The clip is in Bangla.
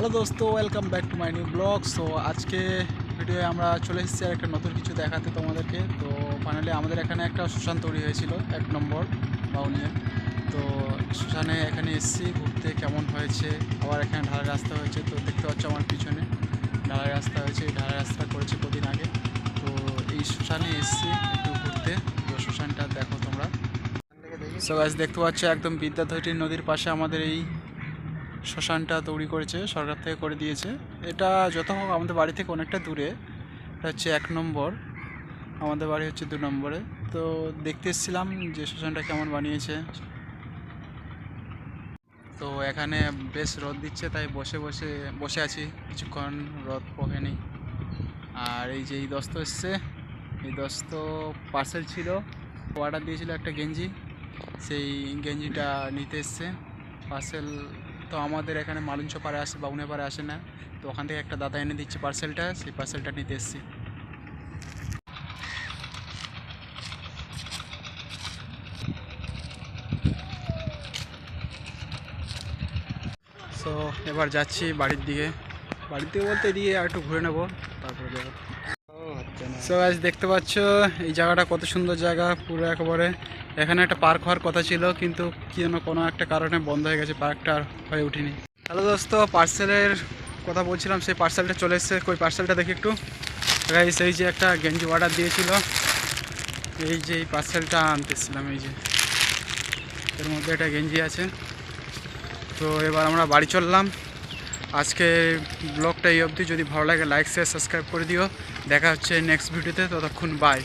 হ্যালো দোস্ত welcome back to my new blog so আজকে ভিডিওয়ে আমরা চলে এসেছি আর একটা নতুন কিছু দেখাতে তোমাদেরকে। তো ফাইনালি আমাদের এখানে একটা শ্মশান তৈরি হয়েছিল, এক নম্বর বাউনিয়া তো শ্মশানে এখানে এসেছি, ঘুরতে কেমন হয়েছে, আবার এখানে ঢালাই রাস্তা হয়েছে। তো, দেখতে পাচ্ছ আমার পিছনে ঢালাই রাস্তা হয়েছে, এই ঢালাই রাস্তা করেছে কদিন আগে। তো, এই শ্মশানে এসেছি একটু ঘুরতে। তো শ্মশানটা দেখো তোমরা। সো গাছ দেখতে পাচ্ছ একদম বিদ্যাধরী নদীর পাশে আমাদের এই শ্মশানটা তৈরি করেছে, সরকার থেকে করে দিয়েছে। এটা যত হোক আমাদের বাড়ি থেকে অনেকটা দূরে, এটা হচ্ছে এক নম্বর। আমাদের বাড়ি হচ্ছে দু নম্বরে। তো দেখতে এসেছিলাম যে শ্মশানটা কেমন বানিয়েছে। তো এখানে বেশ রোদ দিচ্ছে, তাই বসে বসে বসে আছি। কিছুক্ষণ রোদ পোহেনি আর এই যে এই দস্ত এসছে, এই দস্ত পার্সেল ছিল। অর্ডার দিয়েছিল একটা গেঞ্জি। সেই গেঞ্জিটা নিতে এসছে। পার্সেল তো আমাদের এখানে মালুঞ্চ পাড়ে আসে বাউনে পাড়ে আসে না। তো ওখান থেকে একটা দাদা এনে দিচ্ছে পার্সেলটা সেই পার্সেলটা নিতে এসছি। সো এবার যাচ্ছি বাড়ির দিকে। দিকে বলতে এদিকে আর একটু ঘুরে নেব, তারপরে যাব। সো আজ দেখতে পাচ্ছ, এই জায়গাটা কত সুন্দর জায়গা, পুরো একেবারে। এখানে একটা পার্ক হওয়ার কথা ছিল, কিন্তু কি যেন কোনো একটা কারণে বন্ধ হয়ে গেছে, পার্কটা আর হয়ে ওঠেনি হ্যালো দোস্ত পার্সেলের কথা বলছিলাম, সেই পার্সেলটা চলে এসছে। কই পার্সেলটা দেখি একটু। গাইস এই যে একটা গেঞ্জি অর্ডার দিয়েছিল। এই যে এই পার্সেলটা আনতে এসেছিলাম এই যে। এর মধ্যে একটা গেঞ্জি আছে। তো, এবার আমরা বাড়ি চললাম। আজকে ব্লগটা এই অবধি। যদি ভালো লাগে লাইক শেয়ার সাবস্ক্রাইব করে দিও। দেখা হচ্ছে নেক্সট ভিডিওতে ততক্ষণ বাই